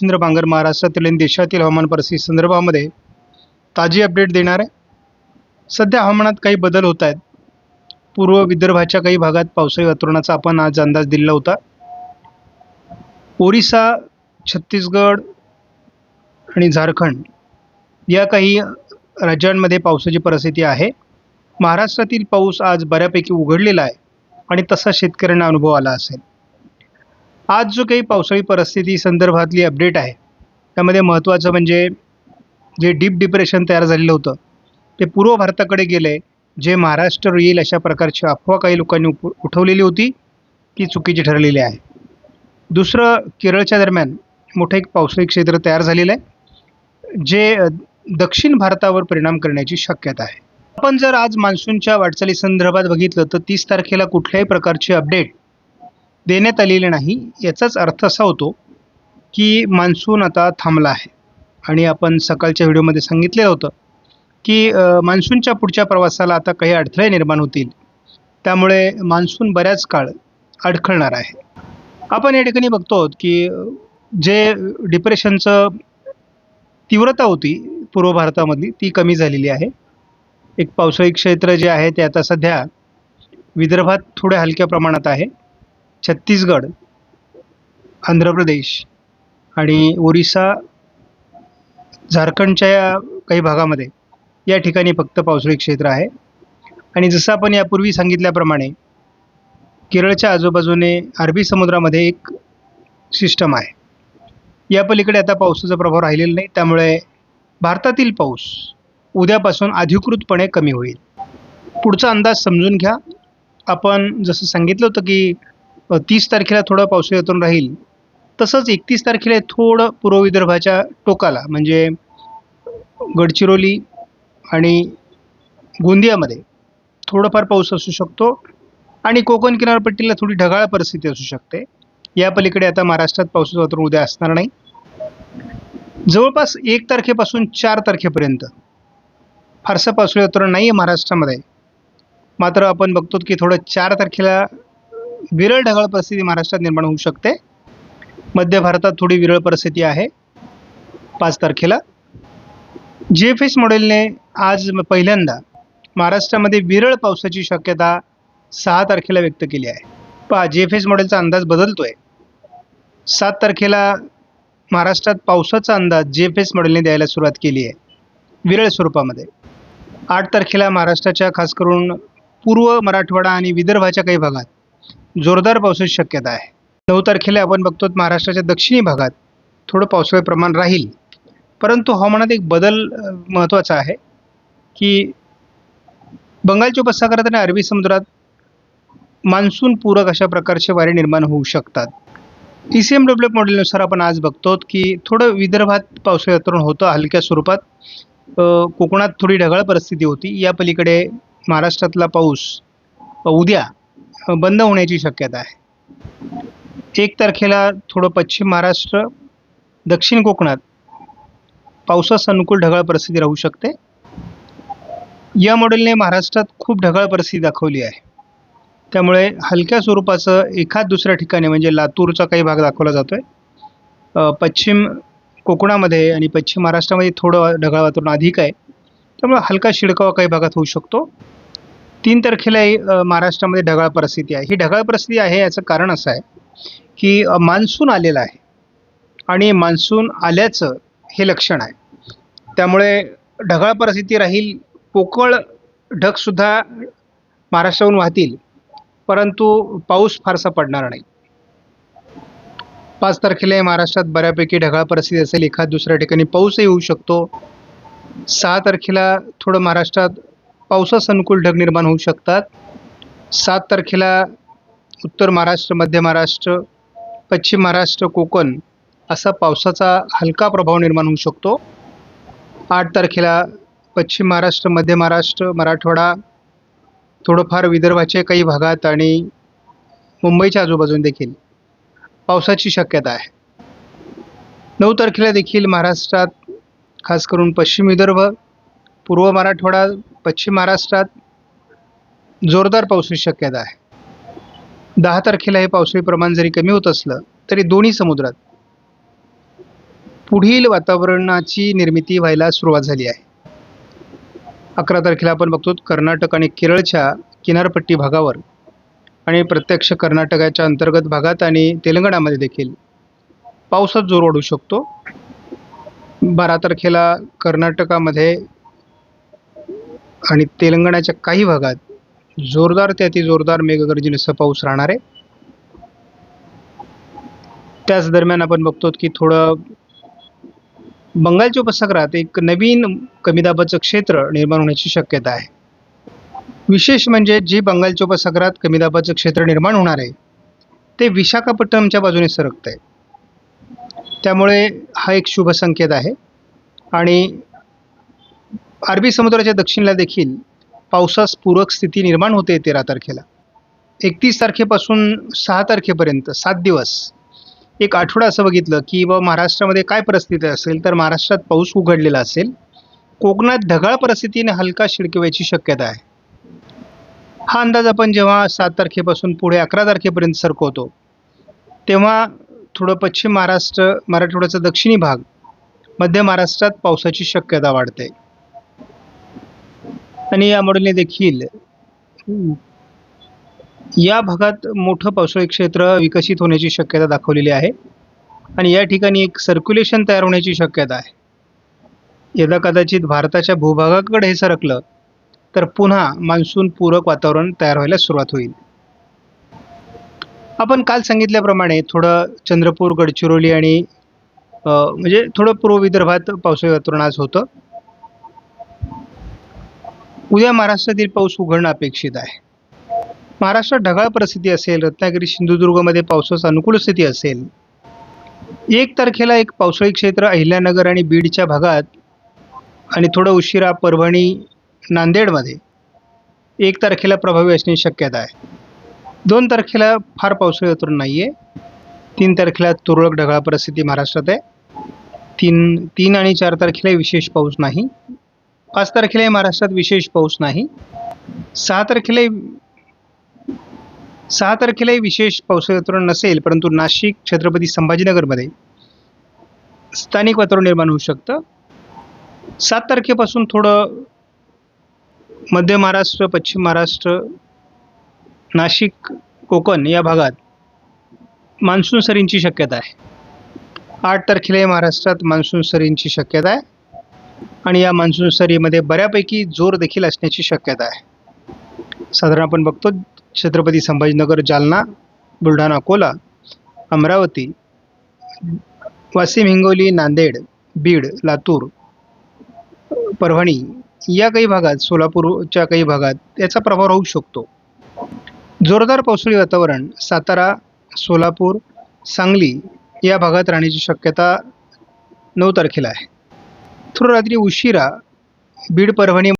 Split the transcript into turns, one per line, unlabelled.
मच्छिंद्र बांगर महाराष्ट्रातील आणि देशातील हवामान परिस्थिती संदर्भामध्ये ताजी अपडेट देणार. आहे सध्या हवामानात काही बदल होत आहेत. पूर्व विदर्भाच्या काही भागात पावसाळी वातावरणाचा आपण आज अंदाज दिला होता. ओरिसा छत्तीसगड आणि झारखंड या काही राज्यांमध्ये पावसाची परिस्थिती आहे. महाराष्ट्रातील पाऊस आज बऱ्यापैकी उघडलेला आहे आणि तसा शेतकऱ्यांना अनुभव आला असेल. आज जो काही पावसाळी परिस्थिती संदर्भातली अपडेट आहे त्यामध्ये महत्त्वाचं म्हणजे जे डीप डिप्रेशन तयार झालेलं होतं ते पूर्व भारताकडे गेले जे महाराष्ट्र येईल अशा प्रकारची अफवा काही लोकांनी उप उठवलेली होती ती चुकीची ठरलेली आहे. दुसरं केरळच्या दरम्यान मोठं एक पावसाळी क्षेत्र तयार झालेलं आहे जे दक्षिण भारतावर परिणाम करण्याची शक्यता आहे. आपण जर आज मान्सूनच्या वाटचाली संदर्भात बघितलं तर तीस तारखेला कुठल्याही प्रकारची अपडेट देण्यात आलेले नाही याचाच अर्थ असा होतो की मान्सून आता थांबला आहे. आणि आपण सकाळच्या व्हिडिओमध्ये सांगितलेलं होतं की मान्सूनच्या पुढच्या प्रवासाला आता काही अडथळे निर्माण होतील. त्यामुळे मान्सून बऱ्याच काळ अडखळणार आहे. आपण या ठिकाणी बघतो आहोत की जे डिप्रेशनचं तीव्रता होती पूर्व भारतामधली ती कमी झालेली आहे. एक पावसाळी क्षेत्र जे आहे ते आता सध्या विदर्भात थोड्या हलक्या प्रमाणात आहे. छत्तीसगड आंध्र प्रदेश आणि ओरिसा झारखंडच्या या काही भागामध्ये या ठिकाणी फक्त पावसाळी क्षेत्र आहे. आणि जसं आपण यापूर्वी सांगितल्याप्रमाणे केरळच्या आजूबाजूने अरबी समुद्रामध्ये एक सिस्टम आहे. या पलीकडे आता पावसाचा प्रभाव राहिलेला नाही त्यामुळे भारतातील पाऊस उद्यापासून अधिकृतपणे कमी होईल. पुढचा अंदाज समजून घ्या. आपण जसं सांगितलं होतं की तीस तारखेला थोडं पावसाळ्यातून राहील. तसंच एकतीस तारखेला थोडं पूर्व विदर्भाच्या टोकाला म्हणजे गडचिरोली आणि गोंदियामध्ये थोडंफार पाऊस असू शकतो आणि कोकण किनारपट्टीला थोडी ढगाळ परिस्थिती असू शकते. या पलीकडे आता महाराष्ट्रात पावसाचं वातावरण उद्या असणार नाही. जवळपास एक तारखेपासून चार तारखेपर्यंत फारसं पावसाळी वातावरण नाही आहे महाराष्ट्रामध्ये. मात्र आपण बघतो की थोडं चार तारखेला विरळ ढगाळ परिस्थिती महाराष्ट्रात निर्माण होऊ शकते. मध्य भारतात थोडी विरळ परिस्थिती आहे. पाच तारखेला. जी एफ एस मॉडेलने आज पहिल्यांदा महाराष्ट्रामध्ये विरळ पावसाची शक्यता सहा तारखेला व्यक्त केली आहे. पहा जी एफ एस मॉडेलचा अंदाज बदलतोय. सात तारखेला महाराष्ट्रात पावसाचा अंदाज जी एफ एस मॉडेलने द्यायला सुरुवात केली आहे. विरळ स्वरूपामध्ये. आठ तारखेला महाराष्ट्राच्या खास करून पूर्व मराठवाडा आणि विदर्भाच्या काही भागात जोरदार पावसाची शक्यता आहे. नऊ तारखेला आपण बघतो महाराष्ट्राच्या दक्षिणी भागात थोडं पावसाळी प्रमाण राहील. परंतु हवामानात एक बदल महत्त्वाचा आहे की बंगालच्या उपसागरात आणि अरबी समुद्रात मान्सून पूरक अशा प्रकारचे वारे निर्माण होऊ शकतात. ई सी एम डब्ल्यू मॉडेलनुसार आपण आज बघतो की थोडं विदर्भात पावसाळी वातावरण होतं हलक्या स्वरूपात. कोकणात थोडी ढगाळ परिस्थिती होती. या पलीकडे महाराष्ट्रातला पाऊस उद्या बंद होण्याची शक्यता आहे. एक तारखेला थोडं पश्चिम महाराष्ट्र दक्षिण कोकणात पावसास अनुकूल ढगाळ परिस्थिती राहू शकते. या मॉडेलने महाराष्ट्रात खूप ढगाळ परिस्थिती दाखवली आहे. त्यामुळे हलक्या स्वरूपाचं एखाद दुसऱ्या ठिकाणी म्हणजे लातूरचा काही भाग दाखवला जातो आहे पश्चिम कोकणामध्ये आणि पश्चिम महाराष्ट्रामध्ये थोडं ढगाळ वातावरण अधिक आहे. त्यामुळे हलका शिडकावा काही भागात होऊ शकतो. तीन तारखेलाही महाराष्ट्रामध्ये ढगाळ परिस्थिती आहे. ही ढगाळ परिस्थिती आहे याचं कारण असं आहे की मान्सून आलेला आहे. आणि मान्सून आल्याचं हे लक्षण आहे. त्यामुळे ढगाळ परिस्थिती राहील पोकळ ढगसुद्धा महाराष्ट्राहून वाहतील परंतु पाऊस फारसा पडणार नाही. पाच तारखेला महाराष्ट्रात बऱ्यापैकी ढगाळ परिस्थिती असेल. एखाद दुसऱ्या ठिकाणी पाऊसही होऊ शकतो. सहा तारखेला थोडं महाराष्ट्रात पावसास अनुकूल ढग निर्माण होऊ शकतात. सात तारखेला उत्तर महाराष्ट्र मध्य महाराष्ट्र पश्चिम महाराष्ट्र कोकण असा पावसाचा हलका प्रभाव निर्माण होऊ शकतो. आठ तारखेला पश्चिम महाराष्ट्र मध्य महाराष्ट्र मराठवाडा थोडंफार विदर्भाच्या काही भागात आणि मुंबईच्या आजूबाजून देखील पावसाची शक्यता आहे. नऊ तारखेला देखील महाराष्ट्रात खास करून पश्चिम विदर्भ पूर्व मराठवाडा पश्चिम महाराष्ट्रात जोरदार पावसाची शक्यता आहे. दहा तारखेला हे पावसाळी प्रमाण जरी कमी होत असलं तरी दोन्ही समुद्रात पुढील वातावरणाची निर्मिती व्हायला सुरुवात झाली आहे. अकरा तारखेला आपण बघतो कर्नाटक आणि केरळच्या किनारपट्टी भागावर आणि प्रत्यक्ष कर्नाटकाच्या अंतर्गत भागात आणि तेलंगणामध्ये देखील पावसात जोर वाढू शकतो. बारा तारखेला कर्नाटकामध्ये आणि तेलंगणाच्या काही भागात जोरदार ते अतिजोरदार मेघगर्जनेसह पाऊस राहणार आहे. त्याच दरम्यान आपण बघतो की थोडं बंगालच्या उपसागरात एक नवीन कमी दाबाचं क्षेत्र निर्माण होण्याची शक्यता आहे. विशेष म्हणजे जे बंगालच्या उपसागरात कमी दाबाचं क्षेत्र निर्माण होणार आहे ते विशाखापट्टणमच्या बाजूने सरकत आहे त्यामुळे हा एक शुभ संकेत आहे. आणि अरबी समुद्राच्या दक्षिणेला देखील पावसास पूरक स्थिती निर्माण होते तेरा तारखेला. एकतीस तारखेपासून सहा तारखेपर्यंत सात दिवस. एक आठवडा असं बघितलं की व महाराष्ट्रामध्ये काय परिस्थिती असेल तर महाराष्ट्रात पाऊस उघडलेला असेल. कोकणात ढगाळ परिस्थितीने हलका शिडकवायची शक्यता आहे. हा अंदाज आपण जेव्हा सात तारखेपासून पुढे अकरा तारखेपर्यंत सरकवतो तेव्हा थोडं पश्चिम महाराष्ट्र मराठवाड्याचा दक्षिणी भाग मध्य महाराष्ट्रात पावसाची शक्यता वाढते. आणि या मॉडेलने देखील या भागात मोठं पावसाळी क्षेत्र विकसित होण्याची शक्यता दाखवलेली आहे. आणि या ठिकाणी एक सर्क्युलेशन तयार होण्याची शक्यता आहे. यदा कदाचित भारताच्या भूभागाकडे हे सरकलं तर पुन्हा मान्सून पूरक वातावरण तयार व्हायला सुरुवात होईल. आपण काल सांगितल्याप्रमाणे थोडं चंद्रपूर गडचिरोली आणि म्हणजे थोडं पूर्व विदर्भात पावसाळी वातावरण आज होतं. उद्या महाराष्ट्रातील पाऊस उघडणं अपेक्षित आहे. महाराष्ट्रात ढगाळ परिस्थिती असेल रत्नागिरी सिंधुदुर्गमध्ये पावसाचा अनुकूल स्थिती असेल. एक तारखेला एक पावसाळी क्षेत्र अहिल्यानगर आणि बीडच्या भागात आणि थोडं उशिरा परभणी नांदेडमध्ये एक तारखेला प्रभावी असण्याची शक्यता आहे. दोन तारखेला फार पावसाळी उतरून नाही आहे तीन तारखेला तुरळक ढगाळ परिस्थिती महाराष्ट्रात आहे. तीन तीन आणि चार तारखेला विशेष पाऊस नाही. पाच तारखेला महाराष्ट्रात विशेष पाऊस नाही. सहा तारखेला सहा तारखेलाही विशेष पाऊस वातावरण नसेल परंतु नाशिक छत्रपती संभाजीनगरमध्ये स्थानिक वातावरण निर्माण होऊ शकतं. सात तारखेपासून थोडं मध्य महाराष्ट्र पश्चिम महाराष्ट्र नाशिक कोकण या भागात मान्सून सरींची शक्यता आहे. आठ तारखेला महाराष्ट्रात मान्सून सरींची शक्यता आहे. आणि या मान्सून सरीमध्ये बऱ्यापैकी जोर देखील असण्याची शक्यता आहे. साधारण आपण बघतो छत्रपती संभाजीनगर जालना बुलढाणा अकोला अमरावती वाशिम हिंगोली नांदेड बीड लातूर परभणी या काही भागात सोलापूरच्या काही भागात याचा प्रभाव राहू शकतो. जोरदार पावसाळी वातावरण सातारा सोलापूर सांगली या भागात राहण्याची शक्यता नऊ तारखेला आहे. रात्री उशिरा बीड परभणी